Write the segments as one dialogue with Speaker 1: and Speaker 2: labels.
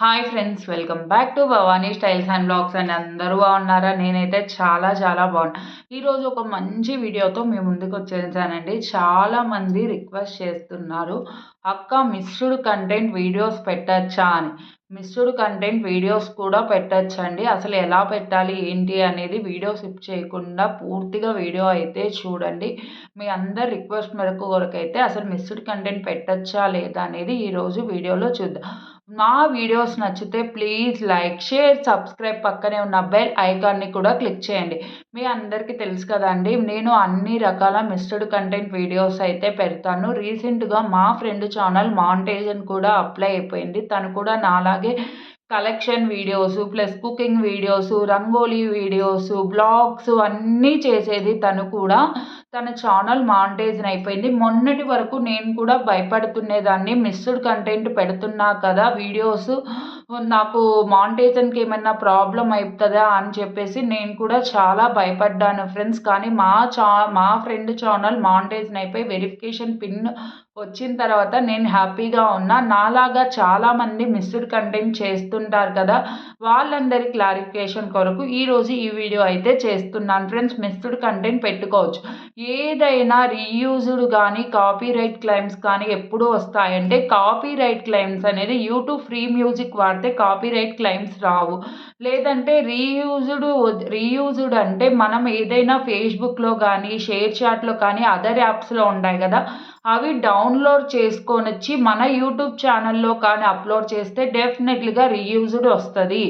Speaker 1: Hi friends welcome back to Bhavani styles and vlogs and అందరూ బాగున్నారా? నేనైతే చాలా చాలా బాగున్నా. ఈరోజు ఒక మంచి వీడియోతో మీ ముందుకు వచ్చేసానండి. చాలామంది రిక్వెస్ట్ చేస్తున్నారు అక్క మిస్డ్ కంటెంట్ వీడియోస్ పెట్టచ్చా? అని. మిస్డ్ కంటెంట్ వీడియోస్ కూడా పెట్టచ్చండి. అసలు ఎలా పెట్టాలి ఏంటి అనేది వీడియో స్కిప్ చేయకుండా పూర్తిగా వీడియో అయితే చూడండి. మీ అందరి రిక్వెస్ట్ మేరకు కొరకైతే అసలు మిస్డ్ కంటెంట్ పెట్టచ్చా లేదా అనేది ఈరోజు వీడియోలో చూద్దాం. మా వీడియోస్ నచ్చితే ప్లీజ్ లైక్ షేర్ సబ్స్క్రైబ్ పక్కనే ఉన్న బెల్ ఐకాన్ని కూడా క్లిక్ చేయండి. మీ అందరికీ తెలుసు కదండి నేను అన్ని రకాల మిస్టర్డ్ కంటెంట్ వీడియోస్ అయితే పెడతాను. రీసెంట్గా మా ఫ్రెండ్ ఛానల్ మాంటేజన్ కూడా అప్లై అయిపోయింది. తను కూడా నాలాగే collection videos plus cooking videos rangoli videos vlogs అన్నీ చేసేది తను కూడా. తన ఛానల్ మానిటైజన్ అయిపోయింది. మొన్నటి వరకు నేను కూడా భయపడుతునేదాన్ని. మిస్డ్ కంటెంట్ పెడుతున్నా కదా వీడియోస్. నాకు మాంటేజన్కి ఏమైనా ప్రాబ్లం అవుతుందా అని చెప్పేసి నేను కూడా చాలా భయపడ్డాను ఫ్రెండ్స్ కానీ మా చా మా ఫ్రెండ్ ఛానల్ మాంటేజన్ అయిపోయి వెరిఫికేషన్ పిన్ వచ్చిన తర్వాత నేను హ్యాపీగా ఉన్నా. నాలాగా చాలామంది మిస్డ్ కంటెంట్ చేస్తుంటారు కదా. వాళ్ళందరి క్లారిఫికేషన్ కొరకు ఈరోజు ఈ వీడియో అయితే చేస్తున్నాను. ఫ్రెండ్స్ మిస్డ్ కంటెంట్ పెట్టుకోవచ్చు. ఏదైనా రీయూజ్డ్ కానీ కాపీ రైట్ క్లైమ్స్ కానీ ఎప్పుడు వస్తాయంటే కాపీ రైట్ క్లైమ్స్ అనేది యూట్యూబ్ ఫ్రీ మ్యూజిక్ వాడితే కాపీ రైట్ క్లైమ్స్ రావు. లేదంటే రీయూజ్డ్ రీయూజ్డ్ అంటే మనం ఏదైనా ఫేస్బుక్లో కానీ షేర్ చాట్లో కానీ అదర్ యాప్స్లో ఉన్నాయి కదా అవి డౌన్లోడ్ చేసుకొని వచ్చి మన యూట్యూబ్ ఛానల్లో కానీ అప్లోడ్ చేస్తే డెఫినెట్లీగా రీయూజ్డ్ వస్తుంది.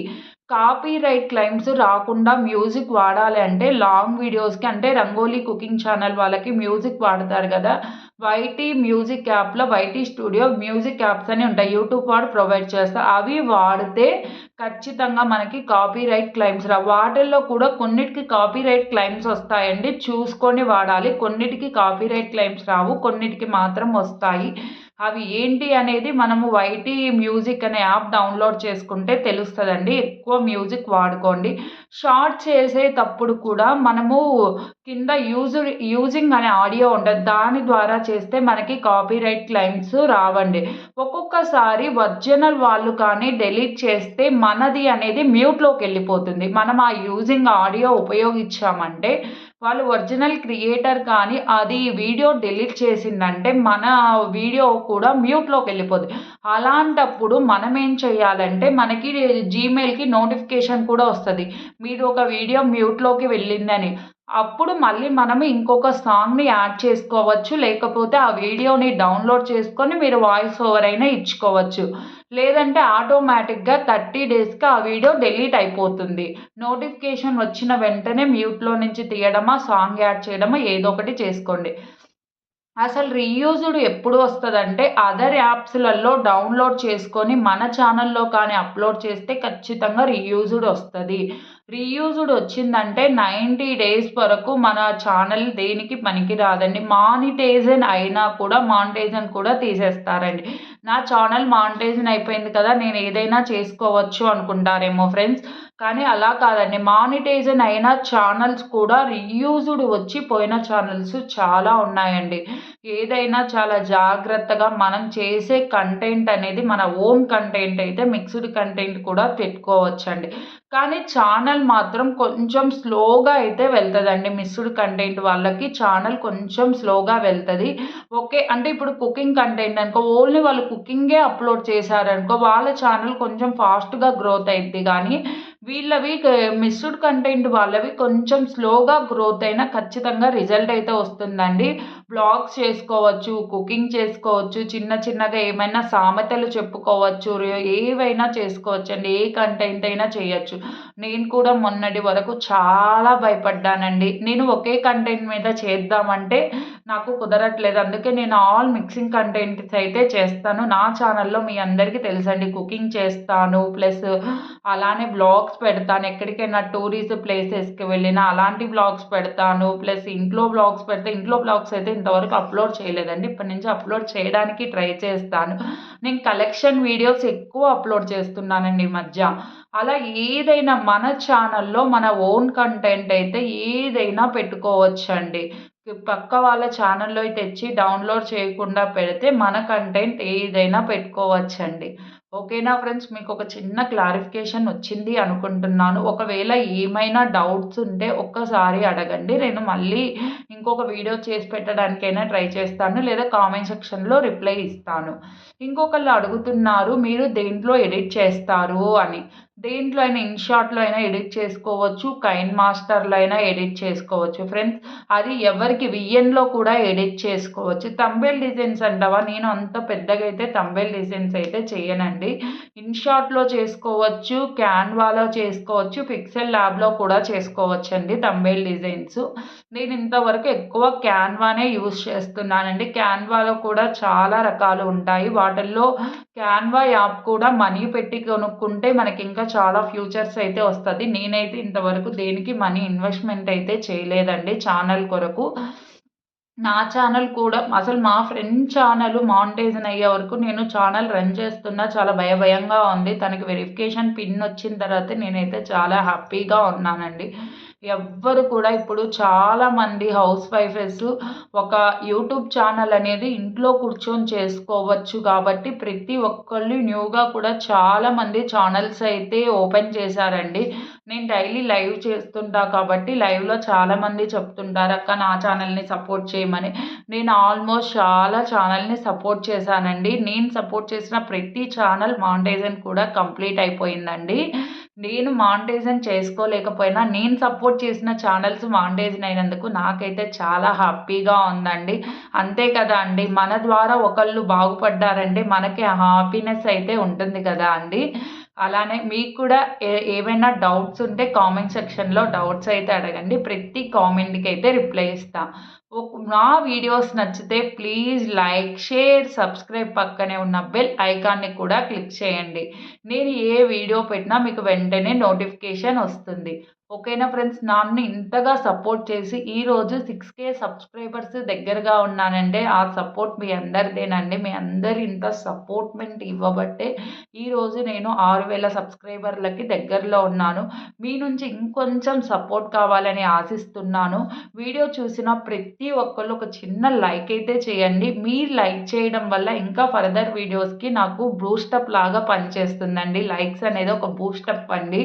Speaker 1: కాపీ రైట్ క్లైమ్స్ రాకుండా మ్యూజిక్ వాడాలి అంటే లాంగ్ వీడియోస్కి అంటే రంగోలీ కుకింగ్ ఛానల్ వాళ్ళకి మ్యూజిక్ వాడతారు కదా. వైటీ మ్యూజిక్ యాప్లో వైటీ స్టూడియో మ్యూజిక్ యాప్స్ అని ఉంటాయి. యూట్యూబ్ వాడు ప్రొవైడ్ చేస్తారు అవి వాడితే ఖచ్చితంగా మనకి కాపీ రైట్ క్లైమ్స్ రా. వాటిల్లో కూడా కొన్నిటికి కాపీ రైట్ క్లైమ్స్ వస్తాయండి. చూసుకొని వాడాలి. కొన్నిటికి కాపీ రైట్ క్లైమ్స్ రావు. కొన్నిటికి మాత్రం వస్తాయి. అవి ఏంటి అనేది మనము వైటీ మ్యూజిక్ అనే యాప్ డౌన్లోడ్ చేసుకుంటే తెలుస్తుందండి. ఎక్కువ మ్యూజిక్ వాడుకోండి. షార్ట్ చేసేటప్పుడు కూడా మనము కింద యూజ్ యూజింగ్ అనే ఆడియో ఉండదు దాని ద్వారా చేస్తే మనకి కాపీరైట్ క్లైమ్స్ రావండి. ఒక్కొక్కసారి ఒరిజినల్ వాళ్ళు కానీ డెలీట్ చేస్తే మనది అనేది మ్యూట్లోకి వెళ్ళిపోతుంది. మనం ఆ యూజింగ్ ఆడియో ఉపయోగించామంటే వాళ్ళు ఒరిజినల్ క్రియేటర్ కానీ అది వీడియో డిలీట్ చేసిందంటే మన వీడియో కూడా మ్యూట్లోకి వెళ్ళిపోతుంది అలాంటప్పుడు మనం ఏం చేయాలంటే మనకి జీమెయిల్కి నోటిఫికేషన్ కూడా వస్తుంది. మీరు ఒక వీడియో మ్యూట్లోకి వెళ్ళిందని. అప్పుడు మళ్ళీ మనము ఇంకొక సాంగ్ని యాడ్ చేసుకోవచ్చు. లేకపోతే ఆ వీడియోని డౌన్లోడ్ చేసుకొని మీరు వాయిస్ ఓవర్ అయినా ఇచ్చుకోవచ్చు. లేదంటే ఆటోమేటిక్గా థర్టీ డేస్కి ఆ వీడియో డిలీట్ అయిపోతుంది. నోటిఫికేషన్ వచ్చిన వెంటనే మ్యూట్లో నుంచి తీయడమా సాంగ్ యాడ్ చేయడమా ఏదో ఒకటి చేసుకోండి. అసలు రీయూజ్డ్ ఎప్పుడు వస్తుందంటే అదర్ యాప్స్లలో డౌన్లోడ్ చేసుకొని మన ఛానల్లో కానీ అప్లోడ్ చేస్తే ఖచ్చితంగా రీయూజ్డ్ వస్తుంది. రీయూజ్డ్ వచ్చిందంటే నైంటీ డేస్ వరకు మన ఛానల్ దేనికి పనికి రాదండి మానిటైజన్ అయినా కూడా మానిటైజన్ కూడా తీసేస్తారండి. నా ఛానల్ మానిటైజన్ అయిపోయింది కదా నేను ఏదైనా చేసుకోవచ్చు అనుకుంటారేమో ఫ్రెండ్స్. కానీ అలా కాదండి. మానిటైజన్ అయిన ఛానల్స్ కూడా రీయూజ్డ్ వచ్చి పోయిన ఛానల్స్ చాలా ఉన్నాయండి. ఏదైనా చాలా జాగ్రత్తగా మనం చేసే కంటెంట్ అనేది మన ఓన్ కంటెంట్ అయితే మిక్స్డ్ కంటెంట్ కూడా పెట్టుకోవచ్చండి. కానీ ఛానల్ మాత్రం కొంచెం స్లోగా అయితే వెళ్తుందండి. మిస్డ్ కంటెంట్ వాళ్ళకి ఛానల్ కొంచెం స్లోగా వెళ్తుంది. ఓకే అంటే ఇప్పుడు కుకింగ్ కంటెంట్ అనుకో ఓన్లీ వాళ్ళు కుకింగే అప్లోడ్ చేశారనుకో వాళ్ళ ఛానల్ కొంచెం ఫాస్ట్గా గ్రోత్ అయింది కానీ వీళ్ళవి మిస్డ్ కంటెంట్ వాళ్ళవి కొంచెం స్లోగా గ్రోత్ అయినా ఖచ్చితంగా రిజల్ట్ అయితే వస్తుందండి. బ్లాగ్స్ చేసుకోవచ్చు కుకింగ్ చేసుకోవచ్చు చిన్న చిన్నగా ఏమైనా సామెతలు చెప్పుకోవచ్చు ఏవైనా చేసుకోవచ్చు అండి ఏ కంటెంట్ అయినా చేయొచ్చు. నేను కూడా మొన్నటి వరకు చాలా భయపడ్డానండి. నేను ఒకే కంటెంట్ మీద చేద్దామంటే నాకు కుదరట్లేదు. అందుకే నేను ఆల్ మిక్సింగ్ కంటెంట్స్ అయితే చేస్తాను. నా ఛానల్లో మీ అందరికీ తెలుసండి. కుకింగ్ చేస్తాను. ప్లస్ అలానే బ్లాగ్స్ పెడతాను. ఎక్కడికైనా టూరిస్ట్ ప్లేసెస్కి వెళ్ళినా అలాంటి బ్లాగ్స్ పెడతాను. ప్లస్ ఇంట్లో బ్లాగ్స్ పెడితే ఇంట్లో బ్లాగ్స్ అయితే ఇంతవరకు అప్లోడ్ చేయలేదండి. ఇప్పటి నుంచి అప్లోడ్ చేయడానికి ట్రై చేస్తాను. నేను కలెక్షన్ వీడియోస్ ఎక్కువ అప్లోడ్ చేస్తున్నానండి ఈ మధ్య. అలా ఏదైనా మన ఛానల్లో మన ఓన్ కంటెంట్ అయితే ఏదైనా పెట్టుకోవచ్చండి. పక్క వాళ్ళ ఛానల్లో తెచ్చి డౌన్లోడ్ చేయకుండా పెడితే మన కంటెంట్ ఏదైనా పెట్టుకోవచ్చండి. ఓకేనా ఫ్రెండ్స్? మీకు ఒక చిన్న క్లారిఫికేషన్ వచ్చింది అనుకుంటున్నాను. ఒకవేళ ఏమైనా డౌట్స్ ఉంటే ఒక్కసారి అడగండి. నేను మళ్ళీ ఇంకొక వీడియో చేసి పెట్టడానికైనా ట్రై చేస్తాను. లేదా కామెంట్ సెక్షన్లో రిప్లై ఇస్తాను. ఇంకొకళ్ళు అడుగుతున్నారు మీరు దేంట్లో ఎడిట్ చేస్తారు? అని. దేంట్లో అయినా ఇన్షాట్లో అయినా ఎడిట్ చేసుకోవచ్చు కైన్ మాస్టర్లో అయినా ఎడిట్ చేసుకోవచ్చు. ఫ్రెండ్స్ అది ఎవరికి విఎన్లో కూడా ఎడిట్ చేసుకోవచ్చు. తంబేల్ డిజైన్స్ అంటావా? నేను అంత పెద్దగా అయితే తంబేల్ డిజైన్స్ అయితే చేయనండి. ఇన్షాట్లో చేసుకోవచ్చు క్యాన్వాలో చేసుకోవచ్చు పిక్సెల్ ల్యాబ్లో కూడా చేసుకోవచ్చు అండి తంబేల్ డిజైన్స్. నేను ఇంతవరకు ఎక్కువ క్యాన్వానే యూస్ చేస్తున్నానండి. క్యాన్వాలో కూడా చాలా రకాలు ఉంటాయి. వాటిల్లో క్యాన్వా యాప్ కూడా మనీ పెట్టి కొనుక్కుంటే మనకి ఇంకా చాలా ఫ్యూచర్స్ అయితే వస్తుంది. నేనైతే ఇంతవరకు దేనికి మనీ ఇన్వెస్ట్మెంట్ అయితే చేయలేదండి ఛానల్ కొరకు. నా ఛానల్ కూడా అసలు మా ఫ్రెండ్ ఛానల్ మానిటైజన్ అయ్యే వరకు నేను ఛానల్ రన్ చేస్తున్నా. చాలా భయభయంగా ఉంది. తనకి వెరిఫికేషన్ పిన్ వచ్చిన తర్వాత నేనైతే చాలా హ్యాపీగా ఉన్నానండి. ఎవ్వరు కూడా ఇప్పుడు చాలామంది హౌస్ వైఫెస్ ఒక యూట్యూబ్ ఛానల్ అనేది ఇంట్లో కూర్చొని చేసుకోవచ్చు కాబట్టి ప్రతి ఒక్కళ్ళు న్యూగా కూడా చాలామంది ఛానల్స్ అయితే ఓపెన్ చేశారండి. నేను డైలీ లైవ్ చేస్తుంటా కాబట్టి లైవ్లో చాలామంది చెప్తుంటారు అక్క నా ఛానల్ని సపోర్ట్ చేయమని. నేను ఆల్మోస్ట్ చాలా ఛానల్ని సపోర్ట్ చేశానండి. నేను సపోర్ట్ చేసిన ప్రతి ఛానల్ మానిటైజన్ కూడా కంప్లీట్ అయిపోయిందండి. నేను మానిటైజన్ చేసుకోలేకపోయినా నేను సపోర్ట్ చేసిన ఛానల్స్ మానిటైజన్ అయినందుకు నాకైతే చాలా హ్యాపీగా ఉందండి. అంతే కదా అండి మన ద్వారా ఒకళ్ళు బాగుపడ్డారంటే మనకి హ్యాపీనెస్ అయితే ఉంటుంది కదా అండి. అలానే మీకు కూడా ఏ ఏమైనా డౌట్స్ ఉంటే కామెంట్ సెక్షన్లో డౌట్స్ అయితే అడగండి. ప్రతి కామెంట్కి అయితే రిప్లై ఇస్తాను నా వీడియోస్ నచ్చితే ప్లీజ్ లైక్ షేర్ సబ్స్క్రైబ్ పక్కనే ఉన్న బెల్ ఐకాన్ని కూడా క్లిక్ చేయండి. నేను ఏ వీడియో పెట్టినా మీకు వెంటనే నోటిఫికేషన్ వస్తుంది. ఓకేనా ఫ్రెండ్స్? నన్ను ఇంతగా సపోర్ట్ చేసి ఈరోజు సిక్స్ కే సబ్స్క్రైబర్స్ దగ్గరగా ఉన్నానండి. ఆ సపోర్ట్ మీ అందరిదేనండి. మీ అందరు ఇంత సపోర్ట్మెంట్ ఇవ్వబట్టే ఈరోజు నేను ఆరు వేల సబ్స్క్రైబర్లకి దగ్గరలో ఉన్నాను. మీ నుంచి ఇంకొంచెం సపోర్ట్ కావాలని ఆశిస్తున్నాను. వీడియో చూసిన ప్రతి ఒక్కళ్ళు ఒక చిన్న లైక్ అయితే చేయండి. మీరు లైక్ చేయడం వల్ల ఇంకా ఫర్దర్ వీడియోస్కి నాకు బూస్టప్ లాగా పనిచేస్తుందండి. లైక్స్ అనేది ఒక బూస్టప్ అండి.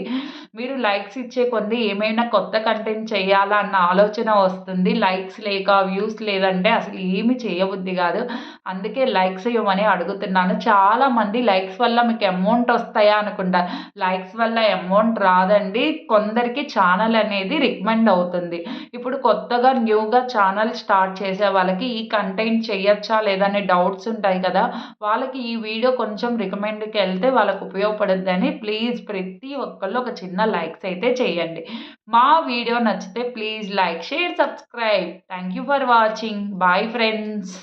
Speaker 1: మీరు లైక్స్ ఇచ్చే కొన్ని వస్తుంది ఏమైనా కొత్త కంటెంట్ చేయాలా అన్న ఆలోచన వస్తుంది. లైక్స్ లేక వ్యూస్ లేదంటే అసలు ఏమి చేయబుద్ధి కాదు. అందుకే లైక్స్ ఇవ్వమని అడుగుతున్నాను. చాలామంది లైక్స్ వల్ల మీకు అమౌంట్ వస్తాయా అనుకుంటా. లైక్స్ వల్ల అమౌంట్ రాదండి. కొందరికి ఛానల్ అనేది రికమెండ్ అవుతుంది. ఇప్పుడు కొత్తగా న్యూగా ఛానల్ స్టార్ట్ చేసే వాళ్ళకి ఈ కంటెంట్ చేయొచ్చా లేదనే డౌట్స్ ఉంటాయి కదా. వాళ్ళకి ఈ వీడియో కొంచెం రికమెండ్కి వెళ్తే వాళ్ళకు ఉపయోగపడుద్దని ప్లీజ్ ప్రతి ఒక్కళ్ళు ఒక చిన్న లైక్స్ అయితే చేయండి. మా వీడియో నచ్చితే please like share subscribe. Thank you for watching bye friends